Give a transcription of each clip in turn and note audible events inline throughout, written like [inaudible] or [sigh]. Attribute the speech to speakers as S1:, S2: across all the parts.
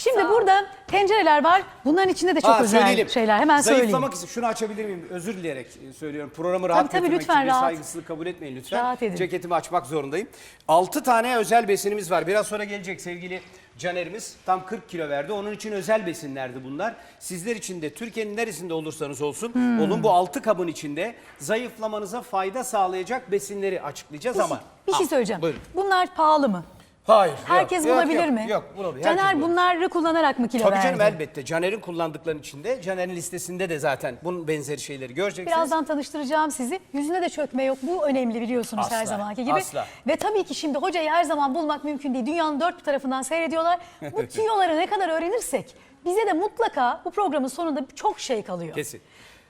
S1: Şimdi burada tencereler var. Bunların içinde de çok
S2: Ha,
S1: özel
S2: söyleyelim.
S1: şeyler. Hemen söyleyeyim.
S2: Zayıflamak için şunu açabilir miyim? Özür dileyerek e, söylüyorum. Programı rahat
S1: tabii,
S2: götürmek
S1: lütfen
S2: için bir
S1: rahat.
S2: saygısızlık kabul etmeyin lütfen.
S1: Rahat edin.
S2: Ceketimi açmak zorundayım. 6 tane özel besinimiz var. Biraz sonra gelecek sevgili Caner'imiz. Tam 40 kilo verdi. Onun için özel besinlerdi bunlar. Sizler için de Türkiye'nin neresinde olursanız olsun
S1: Hmm.
S2: olun bu 6 kabın içinde zayıflamanıza fayda sağlayacak besinleri açıklayacağız ama.
S1: Bir şey
S2: Al,
S1: söyleyeceğim.
S2: Buyurun.
S1: Bunlar pahalı mı?
S2: Hayır. yok,
S1: Herkes
S2: yok,
S1: bulabilir
S2: yok,
S1: mi?
S2: Yok bulabilir.
S1: Caner
S2: herkes bulabilir.
S1: bunları kullanarak mı kilo
S2: Tabii
S1: verdi?
S2: canım elbette. Caner'in kullandıklarının içinde, Caner'in listesinde de zaten bunun benzeri şeyleri göreceksiniz.
S1: Birazdan tanıştıracağım sizi. Yüzüne de çökme yok. Bu önemli biliyorsunuz her
S2: Asla,
S1: zamanki gibi.
S2: asla.
S1: Ve tabii ki şimdi hocayı her zaman bulmak mümkün değil. Dünyanın dört bir tarafından seyrediyorlar. Bu [laughs] tüyoları ne kadar öğrenirsek bize de mutlaka bu programın sonunda çok şey kalıyor.
S2: Kesin.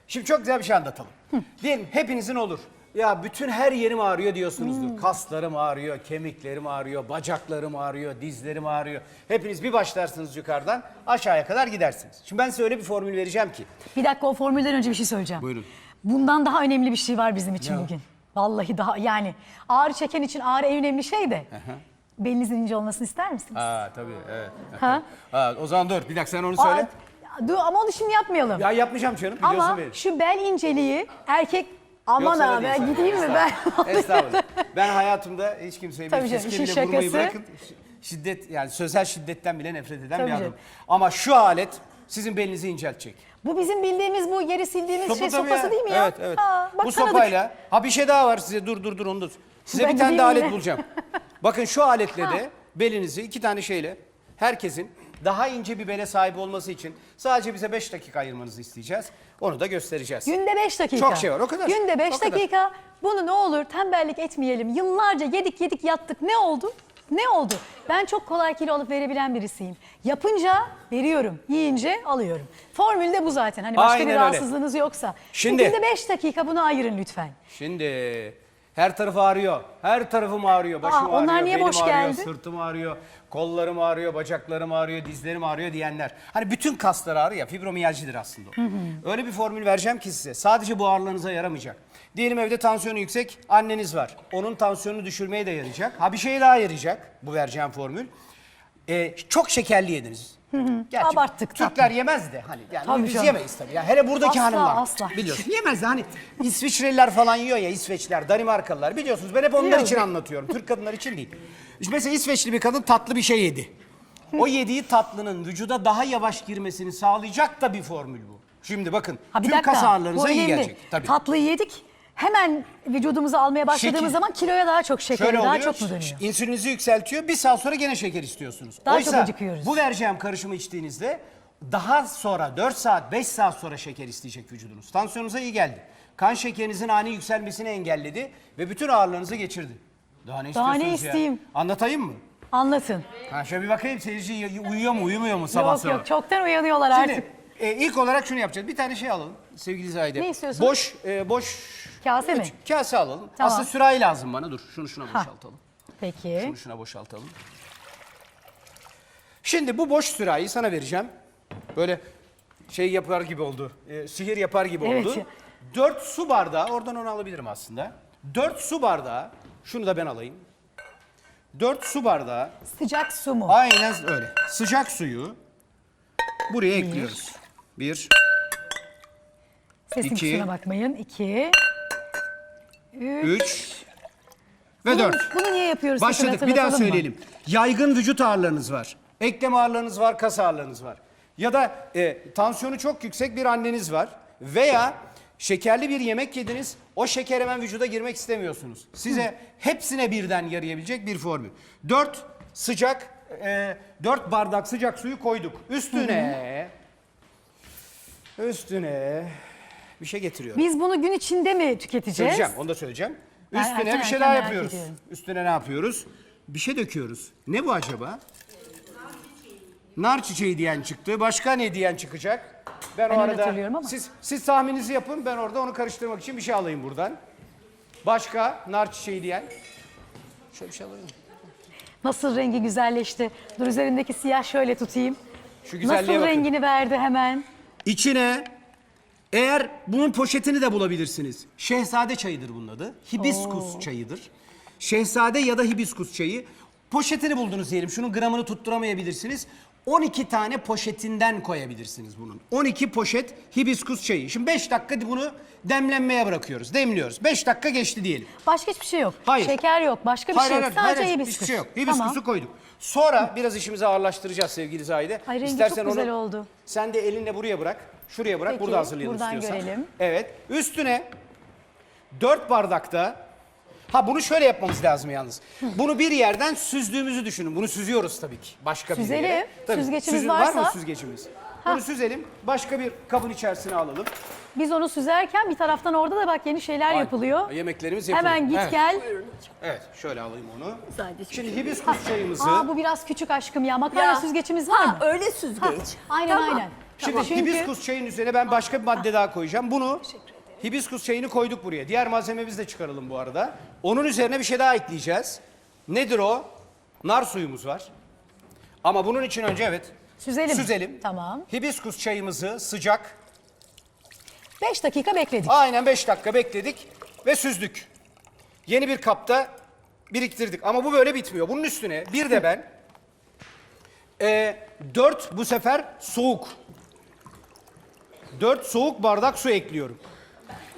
S2: Şimdi çok güzel bir şey anlatalım. Diyelim hepinizin olur. Ya bütün her yerim ağrıyor diyorsunuzdur.
S1: Hmm.
S2: Kaslarım ağrıyor, kemiklerim ağrıyor, bacaklarım ağrıyor, dizlerim ağrıyor. Hepiniz bir başlarsınız yukarıdan aşağıya kadar gidersiniz. Şimdi ben size öyle bir formül vereceğim ki.
S1: Bir dakika o formülden önce bir şey söyleyeceğim.
S2: Buyurun.
S1: Bundan daha önemli bir şey var bizim için
S2: Ne o?
S1: bugün. Vallahi daha yani ağrı çeken için ağrı en önemli şey de. Belinizin ince olmasını ister misiniz?
S2: Aa tabii evet.
S1: Ha? [laughs]
S2: Ha, o zaman dur bir dakika sen onu
S1: Aa,
S2: söyle.
S1: dur ama onu şimdi yapmayalım.
S2: Ya yapmayacağım canım biliyorsun
S1: ama
S2: beni.
S1: şu bel inceliği erkek aman
S2: sana
S1: abi
S2: sana.
S1: gideyim mi ben? [laughs]
S2: Estağfurullah. Ben hayatımda hiç kimseye bir
S1: canım, işin
S2: vurmayı
S1: şakası.
S2: bırakın. Şiddet yani sözel şiddetten bile nefret eden
S1: Tabii
S2: bir
S1: canım.
S2: adam. Ama şu alet sizin belinizi inceltecek.
S1: Bu bizim bildiğimiz bu yeri sildiğimiz
S2: Sopa
S1: şey
S2: tabii
S1: sopası
S2: ya.
S1: değil mi ya?
S2: Evet evet.
S1: Ha, bak
S2: Bu
S1: tanıdık.
S2: sopayla. Ha bir şey daha var size dur dur dur onu da. Size
S1: Ben
S2: bir tane
S1: gideyim
S2: daha alet
S1: yine.
S2: bulacağım. Bakın şu aletle de belinizi iki tane şeyle herkesin daha ince bir bele sahip olması için sadece bize 5 dakika ayırmanızı isteyeceğiz. Onu da göstereceğiz.
S1: Günde 5 dakika.
S2: Çok şey var, o kadar.
S1: Günde 5
S2: O kadar.
S1: dakika. Bunu ne olur tembellik etmeyelim. Yıllarca yedik yedik yattık. Ne oldu? Ne oldu? Ben çok kolay kilo alıp verebilen birisiyim. Yapınca veriyorum, yiyince alıyorum. Formül de bu zaten. Hani başka
S2: Aynen
S1: bir
S2: öyle.
S1: rahatsızlığınız yoksa.
S2: Şimdi-
S1: Günde 5 dakika bunu ayırın lütfen.
S2: Şimdi her taraf ağrıyor. Her tarafım ağrıyor. Başım
S1: Aa, onlar
S2: ağrıyor,
S1: niye
S2: belim
S1: boş
S2: ağrıyor,
S1: geldi?
S2: sırtım ağrıyor, kollarım ağrıyor, bacaklarım ağrıyor, dizlerim ağrıyor diyenler. Hani bütün kaslar ağrıyor ya fibromiyaljidir aslında o. Öyle bir formül vereceğim ki size. Sadece bu ağrılarınıza yaramayacak. Diyelim evde tansiyonu yüksek anneniz var. Onun tansiyonunu düşürmeye de yarayacak. Ha bir şeye daha yarayacak bu vereceğim formül. Ee, çok şekerli yediniz. Gerçi
S1: Abarttık,
S2: Türkler yemez de hani yani
S1: Tabii
S2: biz
S1: canım.
S2: yemeyiz tabii. Ya hele buradaki
S1: Asla,
S2: hanımlar
S1: asla.
S2: biliyorsun yemez de hani İsviçreliler falan yiyor ya İsveçliler, Danimarkalılar biliyorsunuz ben hep onlar
S1: Biliyorum.
S2: için anlatıyorum. Türk kadınlar için değil. İşte mesela İsveçli bir kadın tatlı bir şey yedi. O yediği tatlının vücuda daha yavaş girmesini sağlayacak da bir formül bu. Şimdi bakın
S1: Ha bir
S2: tüm
S1: dakika.
S2: kas ağrılarınıza
S1: bu
S2: iyi
S1: önemli.
S2: gelecek. Tabii.
S1: Tatlıyı yedik. Hemen vücudumuza almaya başladığımız
S2: Şekil-
S1: zaman kiloya daha çok şeker,
S2: Şöyle
S1: daha
S2: oluyor,
S1: çok mu dönüyor?
S2: insülinizi yükseltiyor, bir saat sonra gene şeker istiyorsunuz.
S1: Daha
S2: Oysa
S1: çok acıkıyoruz.
S2: bu vereceğim karışımı içtiğinizde daha sonra 4 saat, 5 saat sonra şeker isteyecek vücudunuz. Tansiyonunuza iyi geldi. Kan şekerinizin ani yükselmesini engelledi ve bütün ağrılarınızı geçirdi. Daha ne
S1: Daha ne
S2: istiyorsunuz ya?
S1: isteyeyim?
S2: Anlatayım mı?
S1: Anlatın.
S2: Ha şöyle bir bakayım seyirci y- uyuyor mu, uyumuyor mu sabah
S1: yok
S2: sabah?
S1: yok çoktan uyanıyorlar
S2: Şimdi
S1: artık.
S2: E, ilk olarak şunu yapacağız. Bir tane şey alalım sevgili Zahide.
S1: Ne istiyorsunuz?
S2: Boş, e, boş
S1: Kase mi?
S2: Kase alalım.
S1: Tamam.
S2: Aslında sürahi lazım bana. Dur şunu şuna boşaltalım.
S1: Peki.
S2: Şunu şuna boşaltalım. Şimdi bu boş sürahiyi sana vereceğim. Böyle şey yapar gibi oldu. e, sihir yapar gibi
S1: Evet.
S2: oldu. 4 su bardağı, oradan onu alabilirim aslında. 4 su bardağı, şunu da ben alayım. 4 su bardağı,
S1: Sıcak su mu?
S2: aynen öyle. Sıcak suyu buraya ekliyoruz. Bir,
S1: Sesin
S2: iki.
S1: kusuruna bakmayın. İki.
S2: üç ve
S1: Bunu,
S2: dört.
S1: bunu niye yapıyoruz?
S2: Başladık. Bir daha
S1: hatırlatalım mı?
S2: söyleyelim. Yaygın vücut ağrılarınız var. Eklem ağrılarınız var, kas ağrılarınız var. Ya da e, tansiyonu çok yüksek bir anneniz var. Veya şekerli bir yemek yediniz. O şeker hemen vücuda girmek istemiyorsunuz. Size hepsine birden yarayabilecek bir formül. 4 sıcak, e, 4 bardak sıcak suyu koyduk. Üstüne, üstüne bir şey getiriyorum.
S1: Biz bunu gün içinde mi tüketeceğiz?
S2: Söyleyeceğim, onu da söyleyeceğim.
S1: Ben
S2: Üstüne
S1: erken
S2: bir şey
S1: erken
S2: daha
S1: merak
S2: yapıyoruz.
S1: ediyorum.
S2: Üstüne ne yapıyoruz? Bir şey döküyoruz. Ne bu acaba? Nar çiçeği diyen çıktı. Başka ne diyen çıkacak? Ben,
S1: öyle
S2: arada
S1: hatırlıyorum ama.
S2: siz siz tahmininizi yapın. Ben orada onu karıştırmak için bir şey alayım buradan. Başka nar çiçeği diyen. Şöyle bir şey alayım.
S1: Nasıl rengi güzelleşti. Dur üzerindeki siyah şöyle tutayım.
S2: Şu güzelliğe
S1: Nasıl
S2: bakın.
S1: rengini verdi hemen.
S2: İçine eğer bunun poşetini de bulabilirsiniz. Şehzade çayıdır bunun adı. Hibiskus çayıdır. Şehzade ya da hibiskus çayı. Poşetini buldunuz diyelim. Şunun gramını tutturamayabilirsiniz. 12 tane poşetinden koyabilirsiniz bunun. 12 poşet hibiskus çayı. Şimdi 5 dakika bunu demlenmeye bırakıyoruz. Demliyoruz. 5 dakika geçti diyelim.
S1: Başka hiçbir şey yok.
S2: Hayır.
S1: Şeker yok. Başka bir şey yok. Sadece hibiskus.
S2: Hiçbir şey yok. Hibiskusu
S1: Tamam.
S2: koyduk. Sonra biraz işimizi ağırlaştıracağız sevgili Zahide.
S1: Ay, rengi çok güzel
S2: onu,
S1: oldu.
S2: Sen de elinle buraya bırak. Şuraya bırak.
S1: Peki,
S2: burada hazırlayalım
S1: buradan
S2: istiyorsan.
S1: görelim.
S2: Evet. Üstüne 4 bardakta Ha bunu şöyle yapmamız lazım yalnız. Bunu bir yerden süzdüğümüzü düşünün. Bunu süzüyoruz tabii ki. Başka bir
S1: Süzelim.
S2: yere. Tabii.
S1: Süzgecimiz
S2: Süzün- Var mı
S1: varsa-
S2: süzgecimiz?
S1: Ha.
S2: Bunu süzelim. Başka bir kabın içerisine alalım.
S1: Biz onu süzerken bir taraftan orada da bak yeni şeyler
S2: Ay,
S1: yapılıyor.
S2: Yemeklerimiz yapılıyor.
S1: Hemen git
S2: Evet.
S1: gel.
S2: Evet şöyle alayım onu.
S3: Sadece
S2: Şimdi hibiskus çayımızı.
S1: Aa bu biraz küçük aşkım ya. Makarna süzgecimiz var
S3: ha,
S1: mı?
S3: öyle süzgeç.
S1: Ha, aynen
S3: Tamam.
S1: aynen.
S2: Şimdi
S1: Çünkü-
S2: hibiskus çayının üzerine ben başka bir madde daha koyacağım. Bunu hibiskus çayını koyduk buraya. Diğer malzememizi de çıkaralım bu arada. Onun üzerine bir şey daha ekleyeceğiz. Nedir o? Nar suyumuz var. Ama bunun için önce evet.
S1: Süzelim.
S2: Süzelim.
S1: Tamam.
S2: Hibiskus çayımızı sıcak.
S1: 5 dakika bekledik.
S2: Aynen 5 dakika bekledik ve süzdük. Yeni bir kapta biriktirdik. Ama bu böyle bitmiyor. Bunun üstüne bir de ben e, 4 bu sefer soğuk. 4 soğuk bardak su ekliyorum.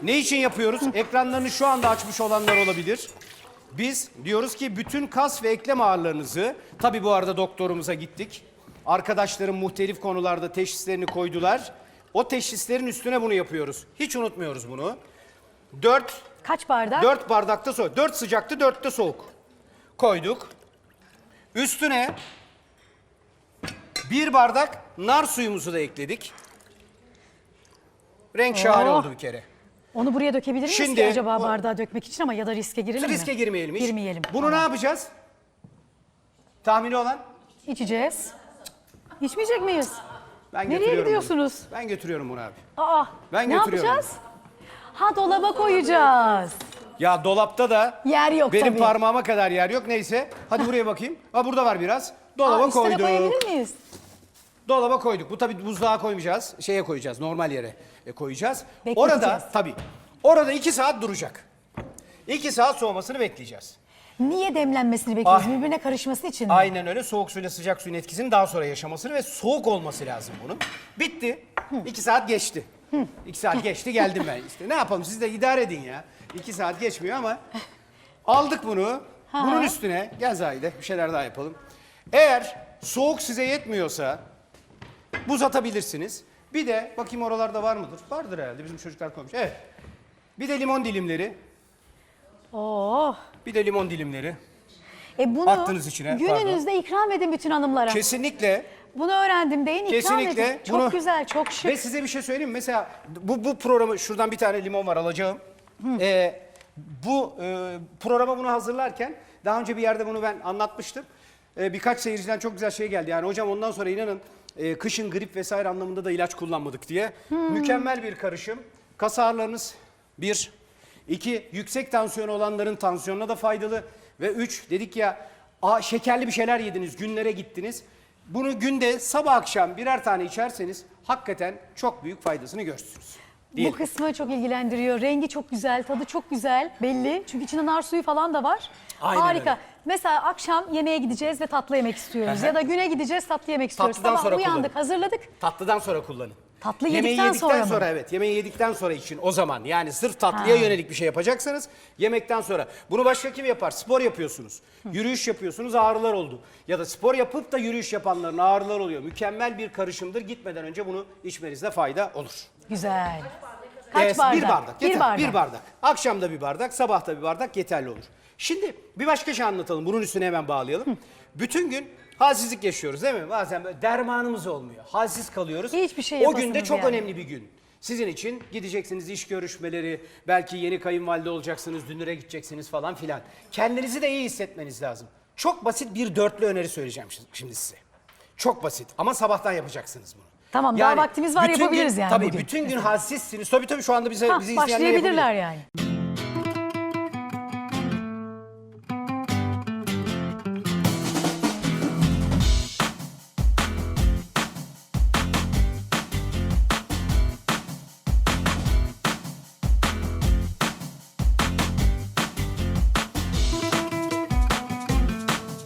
S2: Ne için yapıyoruz? [laughs] Ekranlarını şu anda açmış olanlar olabilir. Biz diyoruz ki bütün kas ve eklem ağrılarınızı, tabi bu arada doktorumuza gittik. Arkadaşlarım muhtelif konularda teşhislerini koydular. O teşhislerin üstüne bunu yapıyoruz. Hiç unutmuyoruz bunu. 4
S1: Kaç bardak?
S2: 4 bardakta soğuk. 4 sıcaktı, 4 de soğuk. Koyduk. Üstüne bir bardak nar suyumuzu da ekledik. Renk şahane
S1: Oh.
S2: oldu bir kere.
S1: Onu buraya dökebilir miyiz
S2: Şimdi-
S1: ki acaba bardağa dökmek için ama ya da riske girelim mi?
S2: Riske girmeyelim hiç.
S1: Girmeyelim.
S2: Bunu ne yapacağız? Tahmini olan?
S1: İçeceğiz. İçmeyecek miyiz?
S2: Ben
S1: Nereye
S2: götürüyorum
S1: gidiyorsunuz?
S2: Bunu. Ben götürüyorum bunu abi.
S1: Aa,
S2: Ben
S1: ne
S2: götürüyorum.
S1: yapacağız? Ha dolaba koyacağız.
S2: Ya dolapta da
S1: Yer yok
S2: benim
S1: tabii.
S2: parmağıma kadar yer yok. Neyse. Hadi buraya bakayım. [laughs] Ha burada var biraz. Dolaba
S1: Aa,
S2: koyduk.
S1: koyabilir miyiz?
S2: Dolaba koyduk. Bu tabii buzluğa koymayacağız. Şeye koyacağız. Normal yere e, koyacağız. Orada tabii. Orada iki saat duracak. İki saat soğumasını bekleyeceğiz.
S1: Niye demlenmesini bekliyoruz?
S2: Ah.
S1: Birbirine karışması için mi?
S2: Aynen öyle. Soğuk suyla sıcak suyun etkisini daha sonra yaşamasını ve soğuk olması lazım bunun. Bitti. İki saat geçti. İki saat geçti geldim ben işte. Ne yapalım siz de idare edin ya. İki saat geçmiyor ama [laughs] aldık bunu. Bunun üstüne gel Zahide bir şeyler daha yapalım. Eğer soğuk size yetmiyorsa buz atabilirsiniz. Bir de bakayım oralarda var mıdır? Vardır herhalde bizim çocuklar koymuş. Evet. Bir de limon dilimleri.
S1: Oh.
S2: Bir de limon dilimleri.
S1: E bunu
S2: Attınız içine,
S1: gününüzde ikram edin bütün hanımlara.
S2: Kesinlikle
S1: Bunu öğrendim deyin ikram
S2: Kesinlikle
S1: edin. Çok
S2: bunu-
S1: güzel, çok şık.
S2: Ve size bir şey söyleyeyim mi? Mesela bu, bu programı şuradan bir tane limon var alacağım. Ee, bu e, programa bunu hazırlarken daha önce bir yerde bunu ben anlatmıştım. Ee, birkaç seyirciden çok güzel şey geldi. Yani hocam ondan sonra inanın e, kışın grip vesaire anlamında da ilaç kullanmadık diye. Mükemmel bir karışım. Kas ağrılarınız bir. İki yüksek tansiyon olanların tansiyonuna da faydalı. Ve üç dedik ya a, şekerli bir şeyler yediniz günlere gittiniz. Bunu günde sabah akşam birer tane içerseniz hakikaten çok büyük faydasını görürsünüz.
S1: Bu
S2: Değil.
S1: kısmı çok ilgilendiriyor. Rengi çok güzel, tadı çok güzel belli. Çünkü içinde nar suyu falan da var.
S2: Aynen
S1: Harika.
S2: öyle.
S1: Mesela akşam yemeğe gideceğiz ve tatlı yemek istiyoruz.
S2: Hı hı.
S1: ya da güne gideceğiz tatlı yemek istiyoruz.
S2: Tatlıdan
S1: Sabah
S2: sonra
S1: uyandık,
S2: kullanın.
S1: hazırladık.
S2: Tatlıdan sonra kullanın.
S1: Tatlı
S2: Yemeği
S1: yedikten
S2: yedikten
S1: sonra
S2: sonra,
S1: mı?
S2: evet. Yemeği yedikten sonra için o zaman yani sırf tatlıya
S1: Ha.
S2: yönelik bir şey yapacaksanız yemekten sonra. Bunu başka kim yapar? Spor yapıyorsunuz. Yürüyüş yapıyorsunuz ağrılar oldu. Ya da spor yapıp da yürüyüş yapanların ağrılar oluyor. Mükemmel bir karışımdır. Gitmeden önce bunu içmenizde fayda olur.
S1: Güzel. Kaç
S2: Ee,
S1: bardak?
S2: Bir bardak. Yeter.
S1: Bir bardak.
S2: Bir bardak. Akşam da bir bardak, sabah da bir bardak yeterli olur. Şimdi bir başka şey anlatalım. Bunun üstüne hemen bağlayalım. Bütün gün halsizlik yaşıyoruz değil mi? Bazen böyle dermanımız olmuyor. Halsiz kalıyoruz.
S1: Hiçbir şey
S2: O
S1: yapasınız
S2: günde çok
S1: yani.
S2: önemli bir gün. Sizin için gideceksiniz iş görüşmeleri, belki yeni kayınvalide olacaksınız, dünüre gideceksiniz falan filan. Kendinizi de iyi hissetmeniz lazım. Çok basit bir dörtlü öneri söyleyeceğim şi- şimdi size. Çok basit ama sabahtan yapacaksınız bunu.
S1: Tamam, daha vaktimiz var, yapabiliriz
S2: gün,
S1: yani
S2: Tabii
S1: bugün.
S2: bütün gün halsizsiniz. Tabii tabii şu anda bize,
S1: Hah,
S2: bizi izleyenler
S1: başlayabilirler yani.